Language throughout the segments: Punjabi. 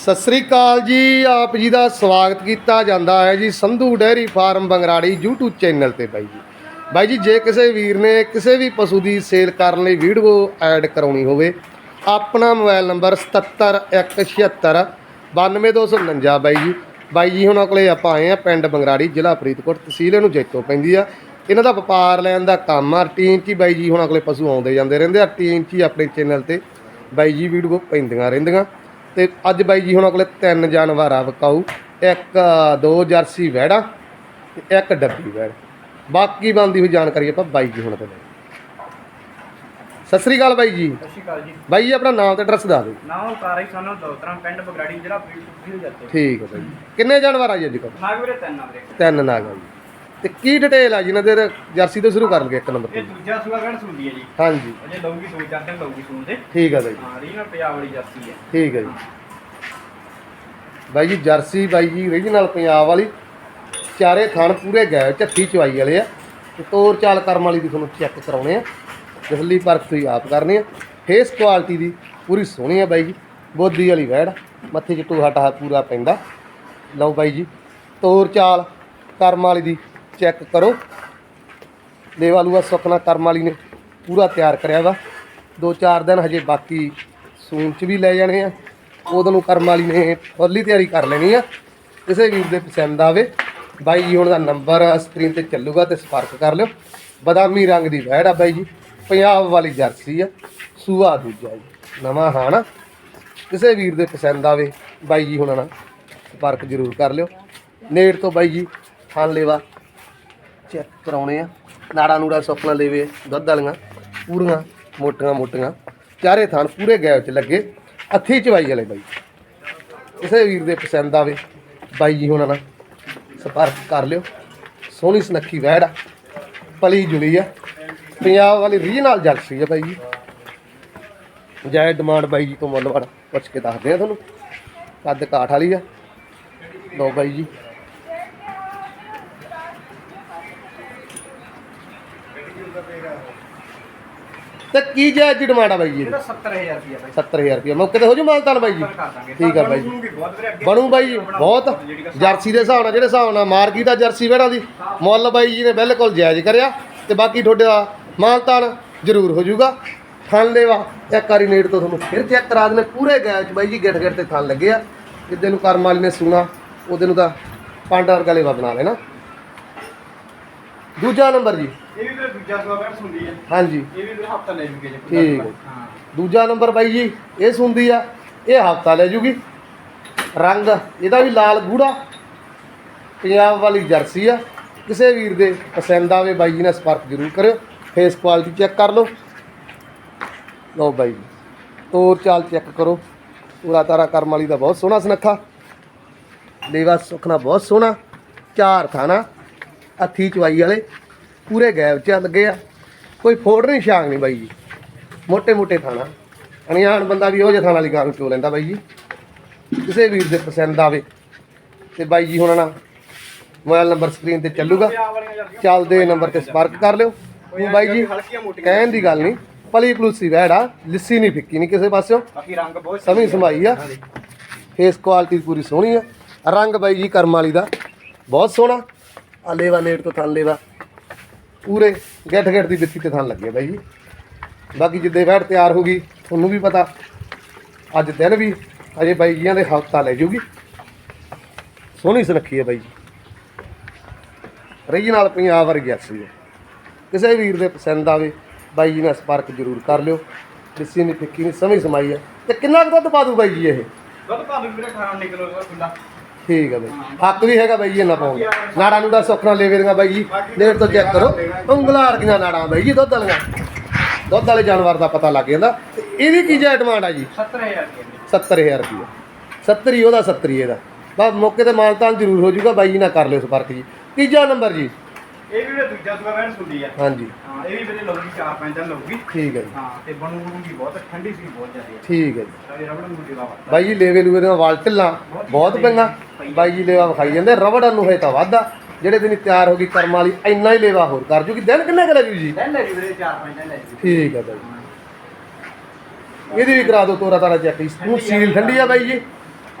ਸਤਿ ਸ੍ਰੀ ਅਕਾਲ ਜੀ, ਆਪ ਜੀ ਦਾ ਸਵਾਗਤ ਕੀਤਾ ਜਾਂਦਾ ਹੈ ਜੀ Sandhu dairy farm Bangrari YouTube channel ਤੇ ਬਾਈ ਜੀ। ਬਾਈ ਜੀ, ਜੇ ਕਿਸੇ ਵੀਰ ਨੇ ਕਿਸੇ ਵੀ ਪਸ਼ੂ ਦੀ ਸੇਲ ਕਰਨ ਲਈ ਵੀਡੀਓ ਐਡ ਕਰਾਉਣੀ ਹੋਵੇ, ਆਪਣਾ ਮੋਬਾਈਲ ਨੰਬਰ 77176 92249 ਬਾਈ ਜੀ। ਬਾਈ ਜੀ, ਹੁਣਾਂ ਕੋਲੇ ਆਪਾਂ ਆਏ ਆ ਪਿੰਡ ਬੰਗਰਾੜੀ, ਜ਼ਿਲ੍ਹਾ ਫਰੀਦਕੋਟ, ਤਹਿਸੀਲ ਇਹਨੂੰ ਜੈਤੋ ਪੈਂਦੀ ਆ। ਇਹਨਾਂ ਦਾ ਵਪਾਰ ਲੈਣ ਦਾ ਕੰਮ ਆ ਰੂਟੀਨ 'ਚ ਹੀ ਬਾਈ ਜੀ, ਹੁਣਾਂ ਕੋਲੇ ਪਸ਼ੂ ਆਉਂਦੇ ਜਾਂਦੇ ਰਹਿੰਦੇ ਆ ਰੂਟੀਨ 'ਚ ਹੀ ਆਪਣੇ ਚੈਨਲ ਤੇ ਬਾਈ ਜੀ ਵੀਡੀਓ ਪੈਂਦੀਆਂ ਰਹਿੰਦੀਆਂ। ਤੇ ਅੱਜ ਬਾਈ ਜੀ ਹੁਣਾਂ ਕੋਲੇ ਤਿੰਨ ਜਾਨਵਰ ਆ ਵਿਕਾਊ। ਇੱਕ ਦੋ ਜਰਸੀ ਵੈੜਾ ਤੇ ਇੱਕ ਡੱਬੀ ਵੈੜ। ਬਾਕੀ ਬੰਦੀ ਹੋਈ ਜਾਣਕਾਰੀ ਆਪਾਂ ਬਾਈ ਜੀ ਹੁਣਾਂ ਤੋਂ ਲੈ ਸਤਿ ਸ੍ਰੀ ਅਕਾਲ ਬਾਈ ਜੀ। ਸਤਿ ਸ਼੍ਰੀ ਅਕਾਲ ਜੀ। ਬਾਈ ਜੀ ਆਪਣਾ ਨਾਮ ਤੇ ਐਡਰੈਸ ਦੱਸ ਦਿਓ। ਨਾਮ ਤਾਰਾ ਹੀ ਸਾਨੂੰ ਦੋਤਰਾ ਪਿੰਡ ਬਗਰਾੜੀ ਜਿਹੜਾ ਫਰੀਦਕੋਟ ਜ਼ਿਲ੍ਹਾ ਜੱਤੇ ਠੀਕ ਹੈ ਬਾਈ ਜੀ। ਕਿੰਨੇ ਜਾਨਵਰ ਆ ਜੀ ਅੱਜ ਕੱਲ੍ਹ? ਨਾਗ ਵੀਰੇ ਤਿੰਨ ਆਵਰੇ ਤਿੰਨ ਨਾਗ ਆ ਜੀ। ਤੇ ਕੀ ਡਿਟੇਲ ਆ ਜੀ ਇਹਨਾਂ ਦੇ ਜਰਸੀ ਤੋਂ ਸ਼ੁਰੂ ਕਰ ਲਈਏ ਇੱਕ ਨੰਬਰ ਇਹ ਤੋਂ? ਦੂਜਾ ਸੂਆ ਗੜ ਸੁਣਦੀ ਹੈ ਜੀ। ਹਾਂਜੀ। ਅਜੇ ਲਊਗੀ ਦੋ ਚਾਰ ਦਿਨ ਲਊਗੀ ਸੂਣ ਦੇ। ਠੀਕ ਹੈ ਬਾਈ ਜੀ। ਹਾਂ ਰੀਨਲ ਪੰਜਾਬ ਵਾਲੀ ਜਰਸੀ ਹੈ। ਠੀਕ ਹੈ ਜੀ। ਬਾਈ ਜੀ ਜਰਸੀ ਬਾਈ ਜੀ ਰੀਜਨਲ ਪੰਜਾਬ ਵਾਲੀ। ਚਾਰੇ ਥਣ ਪੂਰੇ ਗਏ ਝੱਤੀ ਚਵਾਈ ਵਾਲੇ ਆ। ਤੇ ਤੋਰ ਚਾਲ ਕਰਮ ਵਾਲੀ ਦੀ ਤੁਹਾਨੂੰ ਚੈੱਕ ਕਰਾਉਣੇ ਆ। ਜਸਲੀ ਪਰਖ ਤੁਸੀਂ ਆਪ ਕਰਨੀ ਆ। ਫੇਸ ਕੁਆਲਿਟੀ ਦੀ ਪੂਰੀ ਸੋਹਣੀ ਆ ਬਾਈ ਜੀ। ਬੋਦੀ ਵਾਲੀ ਵੈੜ ਮੱਥੇ 'ਚ ਟੂਹਾ ਟਾਹਾ ਪੂਰਾ ਪੈਂਦਾ। ਲਓ ਬਾਈ ਜੀ ਤੋਰ ਚਾਲ ਕਰਮ ਵਾਲੀ ਦੀ ਚੈੱਕ ਕਰੋ। ਦੇਵਾਲੂਆ ਸੁਖਨਾ ਕਰਮ ਵਾਲੀ ਨੇ ਪੂਰਾ ਤਿਆਰ ਕਰਿਆ ਵਾ। ਦੋ ਚਾਰ ਦਿਨ ਹਜੇ ਬਾਕੀ ਸੂਨ ਚ ਵੀ ਲੈ ਜਾਣੇ ਆ। ਉਦੋਂ ਨੂੰ ਕਰਮ ਵਾਲੀ ਨੇ ਫੁੱਲੀ ਤਿਆਰੀ ਕਰ ਲੈਣੀ ਆ। ਕਿਸੇ ਵੀਰ ਦੇ ਪਸੰਦ ਆਵੇ। ਬਾਈ ਜੀ, ਹੁਣ ਦਾ ਨੰਬਰ ਸਕਰੀਨ ਤੇ ਚੱਲੂਗਾ ਤੇ ਸੰਪਰਕ ਕਰ ਲਿਓ। ਬਦਾਮੀ ਰੰਗ ਦੀ ਵੈੜ ਆ ਬਾਈ ਜੀ। ਪੰਜਾਬ ਵਾਲੀ ਜਰਸੀ ਆ। ਸੂਆ ਦੂਜਾ ਜੀ। ਨਵਾਂ ਹਾਣਾ ਕਿਸੇ ਵੀਰ ਦੇ ਪਸੰਦ ਆਵੇ, ਬਾਈ ਜੀ, ਹੁਣਾਂ ਨਾਲ ਸੰਪਰਕ ਜ਼ਰੂਰ ਕਰ ਲਿਓ। ਨੇੜ ਤੋਂ ਬਾਈ ਜੀ ਖਾਨ ਲੇਵਾ। ਚੈੱਕ ਕਰਾਉਣੇ ਆ। ਨਾੜਾ ਨੂੜਾ ਸੁਪਨਾ ਲੈਵੇ, ਦੁੱਧ ਵਾਲੀਆਂ, ਪੂਰੀਆਂ, ਮੋਟੀਆਂ ਮੋਟੀਆਂ। ਚਾਰੇ ਥਣ ਪੂਰੇ ਗੈਪ 'ਚ ਲੱਗੇ। ਹੱਥੀ ਚਵਾਈ ਵਾਲੇ ਬਾਈ। ਕਿਸੇ ਵੀਰ ਦੇ ਪਸੰਦ ਆਵੇ, ਬਾਈ ਜੀ ਹੁਣਾਂ ਨਾਲ ਸੰਪਰਕ ਕਰ ਲਿਓ। ਸੋਹਣੀ ਸੁਨੱਖੀ ਵੈੜ ਆ, ਪਲੀ ਜੁਲੀ ਆ। ਪੰਜਾਬ ਵਾਲੀ ਰੀਜਨਲ ਜਰਸੀ ਆ ਬਾਈ ਜੀ। ਜਾਇ ਡਿਮਾਂਡ ਬਾਈ ਜੀ ਤੋਂ ਮੁੱਲ ਵੜ ਪੁੱਛ ਕੇ ਦੱਸਦੇ ਆ ਤੁਹਾਨੂੰ। ਕੱਦ ਕਾਠ ਵਾਲੀ ਆ। ਲਓ ਬਾਈ ਜੀ। ਤੇ ਕੀ ਜਾਇਜ਼ ਡਿਮਾਂਡ ਆ ਬਾਈ ਜੀ ਇਹਦੀ? ਇਹਦਾ 70000 ਰੁਪਏ ਬਾਈ 70000 ਰੁਪਏ ਮੌਕੇ ਤੇ ਹੋ ਜੂ ਮਾਲਤਾਨ ਬਾਈ ਜੀ? ਕਰ ਦਾਂਗੇ। ਠੀਕ ਆ ਬਾਈ ਜੀ। ਬਣੂਗੀ ਬਹੁਤ ਵੀਰੇ ਅੱਗੇ ਬਣੂ ਬਾਈ ਜੀ ਬਹੁਤ। ਜਰਸੀ ਦੇ ਹਿਸਾਬ ਨਾਲ ਜਿਹੜੇ ਹਿਸਾਬ ਨਾਲ ਮਾਰਕੀਟ ਆ ਜਰਸੀ ਵੇੜਾਂ ਦੀ ਮੁੱਲ ਬਾਈ ਜੀ ਨੇ ਬਿਲਕੁਲ ਜਾਇਜ਼ ਕਰਿਆ ਤੇ ਬਾਕੀ ਤੁਹਾਡੇ ਦਾ ਮਾਲਤਾਨ ਜ਼ਰੂਰ ਹੋ ਜਾਊਗਾ ਥਣ ਲੈਵਾ ਇੱਕ ਵਾਰੀ ਨੇੜ ਤੋਂ ਤੁਹਾਨੂੰ ਫਿਰ ਚੈੱਕ ਕਰਾ ਦੇਣੇ ਪੂਰੇ 'ਚ ਬਾਈ ਜੀ ਗਿੱਟ ਗਿੱਟ ਤੇ ਥਣ ਲੱਗੇ ਆ। ਜਿੱਦੇ ਨੂੰ ਕਰਮ ਵਾਲੀ ਨੇ ਸੁਣਾ ਉਹਦੇ ਨੂੰ ਤਾਂ ਪਾਂਡਾ ਵਰਗਾ ਲੇਵਾ ਬਣਾ ਲੈਣਾ। ਦੂਜਾ ਨੰਬਰ ਜੀ। ਇਹ ਵੀ ਵੀਰੇ ਦੂਜਾ ਸੂਆ ਗੜ ਸੁਣਦੀ ਹੈ ਹਾਂਜੀ। ਇਹ ਵੀ ਵੀਰੇ ਹਫਤਾ ਲੈ ਜੂਗੇ ਜੀ ਠੀਕ ਹੈ। ਹਾਂ। ਦੂਜਾ ਨੰਬਰ ਬਾਈ ਜੀ ਇਹ ਸੁੰਦੀ ਆ ਇਹ ਹਫਤਾ ਲੈ ਜੂਗੀ। ਰੰਗ ਇਹਦਾ ਵੀ ਲਾਲ ਗੂੜਾ। ਪੰਜਾਬ ਵਾਲੀ ਜਰਸੀ ਆ। ਕਿਸੇ ਵੀਰ ਦੇ ਪਸੰਦ ਆਵੇ ਬਾਈ ਜੀ ਨਾਲ ਸੰਪਰਕ ਜ਼ਰੂਰ ਕਰਿਓ। ਫੇਸ ਕੁਆਲਿਟੀ ਚੈੱਕ ਕਰ ਲਓ। ਲਓ ਬਾਈ ਜੀ ਤੋਰ ਚਾਲ ਚੈੱਕ ਕਰੋ। ਪੂਰਾ ਤਾਰਾ ਕਰਮ ਵਾਲੀ ਦਾ ਬਹੁਤ ਸੋਹਣਾ ਸੁਨੱਖਾ। ਲੇਵਾ ਸੁਖਣਾ ਬਹੁਤ ਸੋਹਣਾ। ਚਾਰ ਥਾਣਾ। ਹੱਥੀ ਚਵਾਈ ਵਾਲੇ ਪੂਰੇ ਗੈਬ ਚ ਲੱਗੇ ਆ। ਕੋਈ ਫੋੜ ਨਹੀਂ ਛਾਂਗ ਨਹੀਂ ਬਾਈ ਜੀ। ਮੋٹے ਮੋٹے ਥਾਣਾ। ਅਣਿਆਣ ਬੰਦਾ ਵੀ ਉਹ ਜੇ ਥਾਣਾ ਵਾਲੀ ਗਾਂ ਚੋ ਲੈਂਦਾ ਬਾਈ ਜੀ। ਕਿਸੇ ਵੀਰ ਦੇ ਪਸੰਦ ਆਵੇ। ਤੇ ਬਾਈ ਜੀ ਹੁਣ ਨਾ ਮੋਬਾਈਲ ਨੰਬਰ ਸਕਰੀਨ ਤੇ ਚੱਲੂਗਾ। ਚੱਲਦੇ ਨੰਬਰ ਤੇ ਸੰਪਰਕ ਕਰ ਲਿਓ। ਬਾਈ ਜੀ ਕਹਿਣ ਦੀ ਗੱਲ ਨਹੀਂ। ਪਲੀ ਪਲੂਸੀ ਵੈੜਾ ਲਿੱਸੀ ਨਹੀਂ ਫਿੱਕੀ ਨਹੀਂ ਕਿਸੇ ਪਾਸਿਓਂ। ਬਾਕੀ ਰੰਗ ਬਹੁਤ ਸਮੀ ਸਮਾਈ ਆ। ਫੇਸ ਕੁਆਲਿਟੀ ਪੂਰੀ ਸੋਹਣੀ ਆ। ਰੰਗ ਬਾਈ ਜੀ ਕਰਮ ਵਾਲੀ ਦਾ। ਬਹੁਤ ਸੋਹਣਾ। ਆ ਲੇਵਾ ਨੇੜ ਤੋਂ ਥਣ ਲੇਵਾ ਪੂਰੇ ਗੱਠ ਗੱਠ ਦੀ ਬਿੱਤੀ ਤੇ ਥਣ ਲੱਗੇ ਬਾਈ ਜੀ। ਬਾਕੀ ਜਿੱਦੇ ਵੈੜ ਤਿਆਰ ਹੋ ਗਈ, ਤੁਹਾਨੂੰ ਵੀ ਪਤਾ। ਅੱਜ ਦਿਨ ਵੀ, ਅਜੇ ਬਾਈ ਜੀਆਂ ਦੇ ਹਫਤਾ ਲੈ ਜੂਗੀ। ਸੋਹਣੀ ਸੁਨੱਖੀ ਹੈ ਬਾਈ ਜੀ। ਰਹੀ ਨਾਲ ਪੰਜਾਬ ਵਰਗੀ ਸੀ ਕਿਸੇ ਵੀਰ ਦੇ ਪਸੰਦ ਆਵੇ, ਬਾਈ ਜੀ ਨਾਲ ਸੰਪਰਕ ਜ਼ਰੂਰ ਕਰ ਲਿਓ। ਲਿੱਸੀ ਨਹੀਂ ਫਿੱਕੀ ਨਹੀਂ ਸਮਝ ਸਮਾਈ ਹੈ ਤੇ ਕਿੰਨਾ ਕੁ ਦੁੱਧ ਪਾ ਦੂ ਬਾਈ ਜੀ ਇਹ? ਦੁੱਧ ਭਾਵੇਂ ਵੀਰੇ 18 ਨਿਕਲੂਗਾ ਖੁੱਲਾ ਠੀਕ ਹੈ ਬਾਈ। ਹੱਕ ਵੀ ਹੈਗਾ ਬਾਈ ਜੀ ਇਹਨਾਂ ਪਾਉਣ। ਦਾ ਨਾੜਾ ਨੂੜਾ ਸੁੱਖਣਾ ਲੈ ਵੇਰੀਆਂ ਬਾਈ ਜੀ। ਲੇਟ ਤੋਂ ਚੈੱਕ ਕਰੋ। ਉਂਗਲਾਂ ਵਰਗੀਆਂ ਨਾੜਾਂ ਬਾਈ ਜੀ, ਦੁੱਧ ਵਾਲੀਆਂ। ਦੁੱਧ ਵਾਲੇ ਜਾਨਵਰ ਦਾ ਪਤਾ ਲੱਗ ਜਾਂਦਾ। ਤੇ ਇਹਦੀ ਕੀ ਜਾ ਡਿਮਾਂਡ ਆ ਜੀ? 70000 ਰੁਪਏ 70000 ਰੁਪਏ। 70 ਹੀ ਉਹਦਾ 70 ਇਹਦਾ। ਬਸ ਮੌਕੇ ਤੇ ਮਾਨਤਾਨ ਜ਼ਰੂਰ ਹੋ ਜਾਊਗਾ। ਬਾਈ ਜੀ ਨਾਲ ਕਰ ਲਿਓ ਸੰਪਰਕ ਜੀ। ਤੀਜਾ ਨੰਬਰ ਜੀ। ਇਹ ਵੀ ਵੀਰੇ ਦੂਜਾ ਸੂਆ ਗੜ ਸੁਣਦੀ ਹੈ ਹਾਂਜੀ। ਹਾਂ ਇਹ ਵੀ ਵੀਰੇ ਲਊਗੀ 4-5 ਦਿਨ ਲਊਗੀ ਠੀਕ ਹੈ ਜੀ। ਹਾਂ ਤੇ ਬਣੂ ਬਣੂਗੀ ਬਹੁਤ ਠੰਡੀ ਸੀ ਬਹੁਤ ਜ਼ਿਆਦਾ। ਠੀਕ ਹੈ ਜੀ। ਸਾਰੇ ਰਬੜ ਨੂੰ ਦੇਵਾ ਬਾਈ ਜੀ ਲੇਵੇ ਲੂਵੇ ਦੇ ਵਾਲ ਢਿੱਲਾਂ ਬਹੁਤ ਪਈਆਂ ਬਾਈ ਜੀ ਲੇਵਾ ਵਿਖਾਈ ਜਾਂਦੇ ਰਬੜ ਨੂੰ ਹੋਏ ਤਾਂ ਵਾਧਾ। ਜਿਹੜੇ ਦਿਨ ਤਿਆਰ ਹੋ ਗਈ ਕਰਮ ਵਾਲੀ ਇੰਨਾ ਹੀ ਲੇਵਾ ਹੋਰ ਕਰ ਜੂਗੀ। ਦਿਨ ਕਿੰਨੇ ਕੁ ਲੈ ਜੂ ਜੀ? ਲੈ ਲੈ ਜੀ ਵੀਰੇ 4-5 ਦਿਨ ਲੈ ਜੀ। ਠੀਕ ਹੈ ਬਾਈ ਇਹਦੀ ਵੀ ਕਰਾ ਦਿਓ ਤੋਰਾ ਤਾਰਾ ਚੈੱਕ ਸੀਲ ਠੰਡੀ ਆ ਬਾਈ ਜੀ।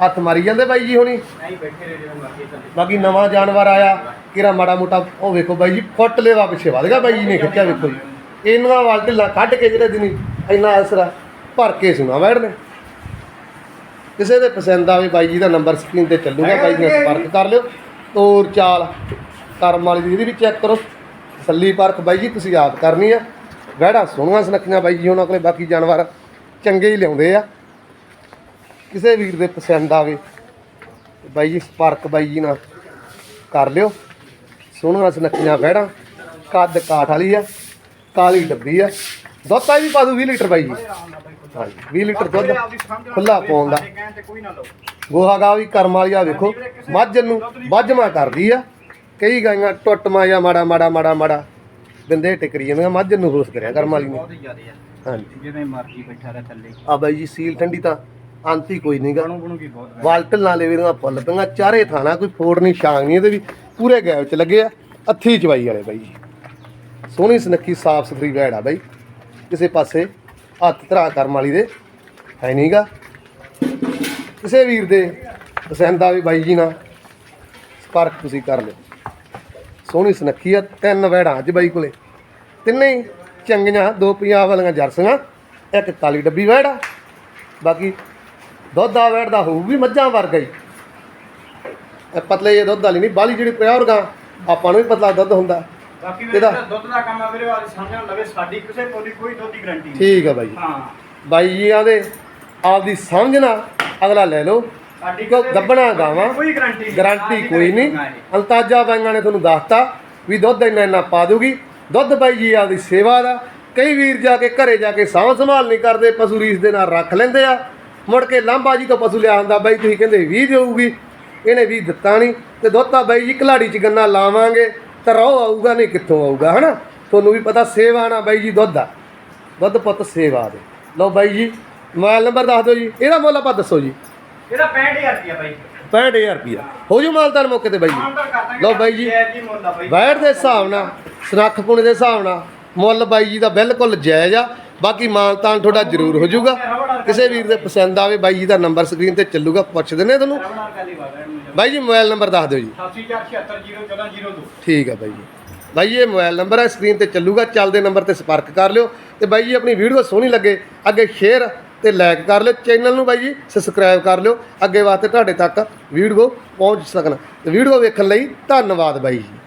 ਹੱਥ ਮਾਰੀ ਜਾਂਦੇ ਬਾਈ ਜੀ ਹੁਣੀ? ਨਹੀਂ ਬੈਠੇ ਰਹੇ ਜਿਵੇਂ ਮਰਜ਼ੀ ਥੱਲੇ ਬਾਕੀ ਨਵਾਂ ਜਾਨਵਰ ਆਇਆ ਕਿਰਾ ਮਾੜਾ ਮੋਟਾ ਉਹ ਵੇਖੋ ਬਾਈ ਜੀ ਫੁੱਟ ਲੇਵਾ ਪਿੱਛੇ ਵਧ ਗਿਆ ਬਾਈ ਜੀ ਨੇ ਖਿੱਚਿਆ ਵੇਖੋ ਜੀ। ਇਹਨਾਂ ਵਾਲ ਢਿੱਲਾ ਕੱਢ ਕੇ ਜਿਹੜੇ ਦਿਨੀ ਇੰਨਾ ਅਸਰਾ ਭਰ ਕੇ ਸੁਣਾ ਵੜਨੇ ਕਿਸੇ ਦੇ ਪਸੰਦ ਆਵੇ ਬਾਈ ਜੀ ਦਾ ਨੰਬਰ ਸਕਰੀਨ ਤੇ ਚੱਲੂਗਾ ਬਾਈ ਜੀ ਨਾਲ ਸੰਪਰਕ ਕਰ ਲਿਓ। ਤੋਰ ਚਾਲ ਕਰਮ ਵਾਲੀ ਦੀ ਇਹਦੀ ਵੀ ਚੈੱਕ ਕਰੋ। ਤਸੱਲੀ ਪਰਖ ਬਾਈ ਜੀ ਤੁਸੀਂ ਆਪ ਕਰਨੀ ਆ। ਵਹਿੜਾ ਸੋਹਣੀਆਂ ਸੁਨੱਖੀਆਂ ਬਾਈ ਜੀ ਉਹਨਾਂ ਕੋਲੇ ਬਾਕੀ ਜਾਨਵਰ ਚੰਗੇ ਹੀ ਲਿਆਉਂਦੇ ਆ। ਕਿਸੇ ਵੀਰ ਦੇ ਪਸੰਦ ਆਵੇ ਬਾਈ ਜੀ ਸੰਪਰਕ ਬਾਈ ਜੀ ਨਾਲ ਕਰ ਲਿਓ। ਸੋਹਣੀਆਂ ਸੁਨੱਖੀਆਂ ਵਹਿੜਾਂ ਕੱਦ ਕਾਠ ਵਾਲੀ ਆ ਕਾਲੀ ਡੱਬੀ ਆ। ਦੁੱਧ ਤਾਂ ਵੀ ਪਾ ਦੂ 20 ਲੀਟਰ ਬਾਈ ਜੀ। ਹਾਂਜੀ 20 ਲੀਟਰ ਦੁੱਧ ਖੁੱਲਾ ਪਾਉਣ ਦਾ। ਗੋਹਾ ਗਾ ਵੀ ਕਰਮ ਵਾਲੀ ਆ ਵੇਖੋ ਮੱਝ ਨੂੰ ਵੱਜਮਾ ਕਰਦੀ ਆ। ਕਈ ਗਾਈਆਂ ਟੁੱਟਮਾ ਜਾਂ ਮਾੜਾ ਮਾੜਾ ਮਾੜਾ ਮਾੜਾ ਬਿੰਦੇ ਟਿਕਰੀ ਜਾਂਦੀਆਂ ਮੱਝ ਨੂੰ ਹੋਸ ਕਰਿਆ ਕਰਮ ਵਾਲੀ ਨੇ। ਹਾਂਜੀ। ਜਿਵੇਂ ਮਰਜ਼ੀ ਬੈਠਾ ਰਹੇ ਥੱਲੇ। ਆ ਬਾਈ ਜੀ ਸੀਲ ਠੰਡੀ ਤਾਂ ਅੰਤ ਹੀ ਕੋਈ ਨਹੀਂਗਾ ਬਣੂ ਬਣੂ ਕੀ ਬਹੁਤ ਵਾਲਟਲ ਨਾਲ ਲੈਵੇ ਦੀਆਂ ਫੁੱਲ ਪਈਆਂ ਚਾਰੇ ਥਾਣਾ ਕੋਈ ਫੋੜ ਨਹੀਂ ਛਾਂਗ ਨਹੀਂ ਇਹਦੇ ਵੀ ਪੂਰੇ ਗੈਪ ਚ ਲੱਗੇ ਆ। ਅੱਥੀ ਚਵਾਈ ਵਾਲੇ ਬਾਈ ਜੀ। ਸੋਹਣੀ ਸੁਨੱਖੀ ਸਾਫ਼ ਸੁਥਰੀ ਵੈੜ ਆ ਬਾਈ। ਕਿਸੇ ਪਾਸੇ ਹੱਥ ਧਰਾ ਕਰਮ ਵਾਲੀ ਦੇ ਹੈ ਨਹੀਂਗਾ ਕਿਸੇ ਵੀਰ ਦੇ ਪਸੰਦ ਆਵੇ ਬਾਈ ਜੀ ਨਾਲ ਸੰਪਰਕ ਤੁਸੀਂ ਕਰ ਲਿਓ। ਸੋਹਣੀ ਸੁਨੱਖੀ ਆ ਤਿੰਨ ਵੈੜਾਂ ਅੱਜ ਬਾਈ ਕੋਲੇ। ਤਿੰਨੇ ਹੀ ਚੰਗੀਆਂ ਦੋ ਪੰਜਾਬ ਵਾਲੀਆਂ ਜਰਸੀਆਂ ਇੱਕ ਕਾਲੀ ਡੱਬੀ ਵੈੜ ਆ। ਬਾਕੀ ਦੁੱਧ ਆ ਵੈੜ ਦਾ ਹੋਊ ਵੀ ਮੱਝਾਂ ਵਰਗਾ ਹੀ ਇਹ ਪਤਲੇ ਜਿਹੇ ਦੁੱਧ ਵਾਲੀ ਨਹੀਂ ਬਾਲੀ ਜਿਹੜੀ ਪਿਓਰ ਗਾਂ ਆਪਾਂ ਨੂੰ ਵੀ ਪਤਲਾ ਦੁੱਧ ਹੁੰਦਾ। ਬਾਕੀ ਵੀਰੇ ਇਹਦਾ- ਜਿਹੜਾ ਦੁੱਧ ਦਾ ਕੰਮ ਆ ਵੀਰੇ ਵਾਲੀ ਸਮਝਣ ਲਵੇ ਸਾਡੀ ਕਿਸੇ ਕੋਲ ਕੋਈ ਦੁੱਧ ਦੀ ਗਰੰਟੀ ਨਹੀਂ। ਠੀਕ ਆ ਬਾਈ। ਹਾਂ। ਬਾਈ ਜੀਆਂ ਦੇ ਆਪਦੀ ਸਮਝਣਾ ਅਗਲਾ ਲੈ ਲਓ। ਸਾਡੀ ਕਿਉਂ ਕਿਸੇ- ਗੱਭਣਾ ਗਾਵਾਂ ਕੋਈ ਗਰੰਟੀ ਨਹੀਂ ਗਾਰੰਟੀ ਕੋਈ ਨਹੀਂ। ਹਾਂ ਜੀ। ਅੰਤਾਜਾ ਬਾਈਆਂ ਨੇ ਤੁਹਾਨੂੰ ਦੱਸਤਾ ਵੀ ਦੁੱਧ ਇੰਨਾ ਇੰਨਾ ਪਾ ਦੂਗੀ ਦੁੱਧ ਬਾਈ ਜੀ ਆਪਦੀ ਸੇਵਾ ਦਾ ਕਈ ਵੀਰ ਜਾ ਕੇ ਘਰੇ ਜਾ ਕੇ ਸਾਂਭ ਸੰਭਾਲ ਨਹੀਂ ਕਰਦੇ ਪਸ਼ੂ ਰੀਸ ਦੇ ਨਾਲ ਰੱਖ ਲੈਂਦੇ ਆ। ਮੁੜ ਕੇ ਲਾਂਬਾ ਜੀ ਤੋਂ ਪਸ਼ੂ ਲਿਆ ਹੁੰਦਾ ਬਾਈ ਤੁਸੀਂ ਕਹਿੰਦੇ 20 ਦੇਊਗੀ ਇਹਨੇ 20 ਦਿੱਤਾ ਨਹੀਂ ਤੇ ਦੁੱਧ ਤਾਂ ਬਾਈ ਜੀ ਕਲਾੜੀ ਚ ਗੰਨਾ ਲਾਵਾਂਗੇ ਤਾਂ ਰੋ ਆਊਗਾ ਨਹੀਂ ਕਿੱਥੋਂ ਆਊਗਾ ਹਨਾ? ਤੁਹਾਨੂੰ ਵੀ ਪਤਾ ਸੇਵਾ ਨਾ ਬਾਈ ਜੀ ਦੁੱਧ ਆ। ਦੁੱਧ ਪੁੱਤ ਸੇਵਾ ਦੇ। ਲਓ ਬਾਈ ਜੀ ਮੋਬਾਈਲ ਨੰਬਰ ਦੱਸ ਦਿਓ ਜੀ। ਇਹਦਾ ਮੁੱਲ ਆਪਾਂ ਦੱਸੋ ਜੀ। ਇਹਦਾ 65000 ਰੁਪਿਆ ਬਾਈ। 65000 ਰੁਪਿਆ ਹੋ ਜੂ ਮਾਲਦਾਰ ਮੌਕੇ ਤੇ ਬਾਈ ਜੀ। ਲਓ ਬਾਈ ਜੀ ਜੈ ਜੀ ਮੁੱਲ ਆ ਬਾਈ। ਵੈਟ ਦੇ ਹਿਸਾਬ ਨਾਲ ਸੁਨੱਖ ਪੁਣੇ ਦੇ ਹਿਸਾਬ ਨਾਲ ਮੁੱਲ ਬਾਈ ਜੀ ਦਾ ਬਿਲਕੁਲ ਜਾਇਜ਼ ਆ। ਬਾਕੀ ਮਾਨਤਾਨ ਤੁਹਾਡਾ ਜ਼ਰੂਰ ਹੋ ਜਾਊਗਾ ਕਿਸੇ ਵੀਰ ਦੇ ਪਸੰਦ ਆਵੇ, ਬਾਈ ਜੀ ਦਾ ਨੰਬਰ ਸਕਰੀਨ ਤੇ ਚੱਲੂਗਾ, ਪੁੱਛ ਦਿੰਦੇ ਤੁਹਾਨੂੰ। ਬਾਈ ਜੀ ਮੋਬਾਈਲ ਨੰਬਰ ਦੱਸ ਦਿਓ ਜੀ। 8476701402 ਠੀਕ ਆ ਬਾਈ ਜੀ। ਬਾਈ ਇਹ ਮੋਬਾਈਲ ਨੰਬਰ ਹੈ ਸਕਰੀਨ ਤੇ ਚੱਲੂਗਾ, ਚੱਲਦੇ ਨੰਬਰ ਤੇ ਸੰਪਰਕ ਕਰ ਲਿਓ। ਤੇ ਬਾਈ ਜੀ, ਆਪਣੀ ਵੀਡੀਓ ਸੋਹਣੀ ਲੱਗੇ, ਅੱਗੇ ਸ਼ੇਅਰ ਤੇ ਲਾਈਕ ਕਰ ਲਿਓ। ਚੈਨਲ ਨੂੰ ਬਾਈ ਜੀ ਸਬਸਕ੍ਰਾਈਬ ਕਰ ਲਿਓ। ਅੱਗੇ ਵਾਸਤੇ ਤੁਹਾਡੇ ਤੱਕ ਵੀਡੀਓ ਪਹੁੰਚ ਸਕਣ। ਤੇ ਵੀਡੀਓ ਵੇਖਣ ਲਈ ਧੰਨਵਾਦ ਬਾਈ ਜੀ।